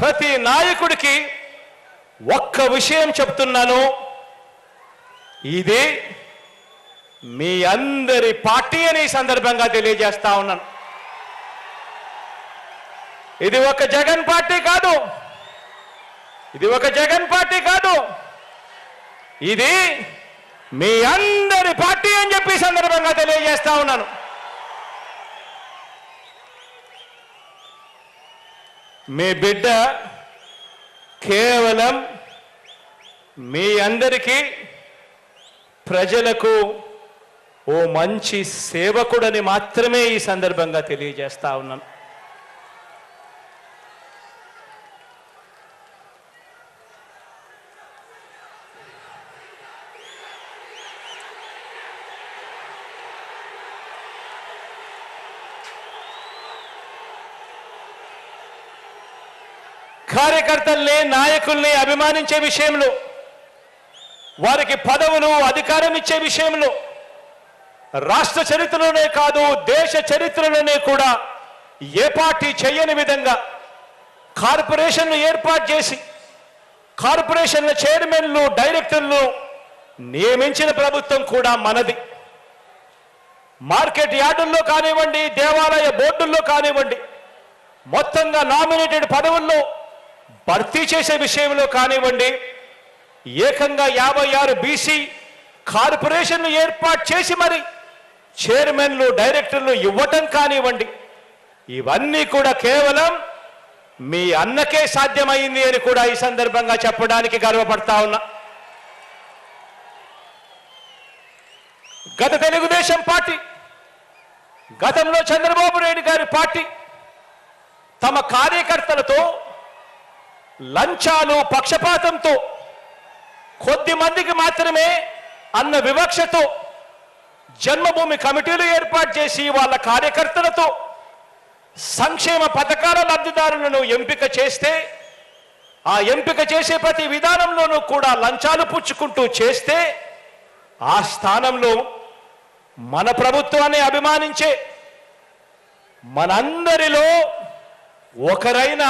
ప్రతి నాయకుడికి ఒక్క విషయం చెప్తున్నాను. ఇది మీ అందరి పార్టీ అని సందర్భంగా తెలియజేస్తా ఉన్నాను. ఇది ఒక జగన్ పార్టీ కాదు. ఇది ఒక జగన్ పార్టీ కాదు. ఇది మీ అందరి పార్టీ అని చెప్పి సందర్భంగా తెలియజేస్తా ఉన్నాను. మీ బిడ్డ కేవలం మీ అందరికీ ప్రజలకు ఓ మంచి సేవకుడని మాత్రమే ఈ సందర్భంగా తెలియజేస్తా ఉన్నాను. కార్యకర్తల్ని నాయకుల్ని అభిమానించే విషయంలో వారికి పదవులు అధికారం ఇచ్చే విషయంలో రాష్ట్ర చరిత్రలోనే కాదు దేశ చరిత్రలోనే కూడా ఏ పార్టీ చేయని విధంగా కార్పొరేషన్లు ఏర్పాటు చేసి కార్పొరేషన్ల చైర్మన్లు డైరెక్టర్లు నియమించిన ప్రభుత్వం కూడా మనది. మార్కెట్ యార్డుల్లో కానివ్వండి దేవాలయ బోర్డుల్లో కానివ్వండి మొత్తంగా నామినేటెడ్ పదవుల్లో భర్తీ చేసే విషయంలో కానివ్వండి ఏకంగా యాభై ఆరు బీసీ కార్పొరేషన్లు ఏర్పాటు చేసి మరి చైర్మన్లు డైరెక్టర్లు ఇవ్వటం కానివ్వండి ఇవన్నీ కూడా కేవలం మీ అన్నకే సాధ్యమైంది అని కూడా ఈ సందర్భంగా చెప్పడానికి గర్వపడతా ఉన్నా. గత తెలుగుదేశం పార్టీ గతంలో చంద్రబాబు నాయుడు గారి పార్టీ తమ కార్యకర్తలతో లంచాలు పక్షపాతంతో కొద్ది మందికి మాత్రమే అన్న వివక్షతో జన్మభూమి కమిటీలు ఏర్పాటు చేసి వాళ్ళ కార్యకర్తలతో సంక్షేమ పథకాల లబ్ధిదారులను ఎంపిక చేస్తే ఆ ఎంపిక చేసే ప్రతి విధానంలోనూ కూడా లంచాలు పుచ్చుకుంటూ చేస్తే ఆ స్థానంలో మన ప్రభుత్వాన్ని అభిమానించే మనందరిలో ఒకరైన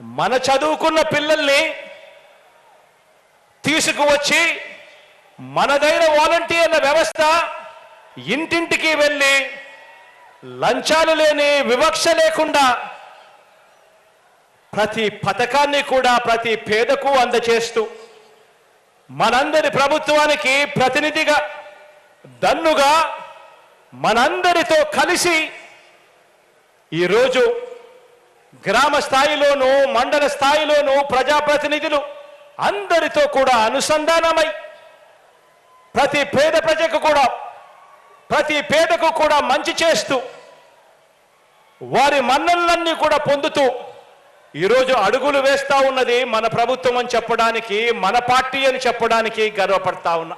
మన చదువుకున్న పిల్లల్ని తీసుకువచ్చి మనదైన వాలంటీర్ల వ్యవస్థ ఇంటింటికి వెళ్ళి లంచాలు లేని వివక్ష లేకుండా ప్రతి పథకాన్ని కూడా ప్రతి పేదకు అందచేస్తూ మనందరి ప్రభుత్వానికి ప్రతినిధిగా దన్నుగా మనందరితో కలిసి ఈరోజు గ్రామ స్థాయిలోనూ మండల స్థాయిలోనూ ప్రజాప్రతినిధులు అందరితో కూడా అనుసంధానమై ప్రతి పేద ప్రజకు కూడా ప్రతి పేదకు కూడా మంచి చేస్తూ వారి మన్నలన్నీ కూడా పొందుతూ ఈరోజు అడుగులు వేస్తా ఉన్నది మన ప్రభుత్వం అని చెప్పడానికి మన పార్టీ అని చెప్పడానికి గర్వపడతా ఉన్నా.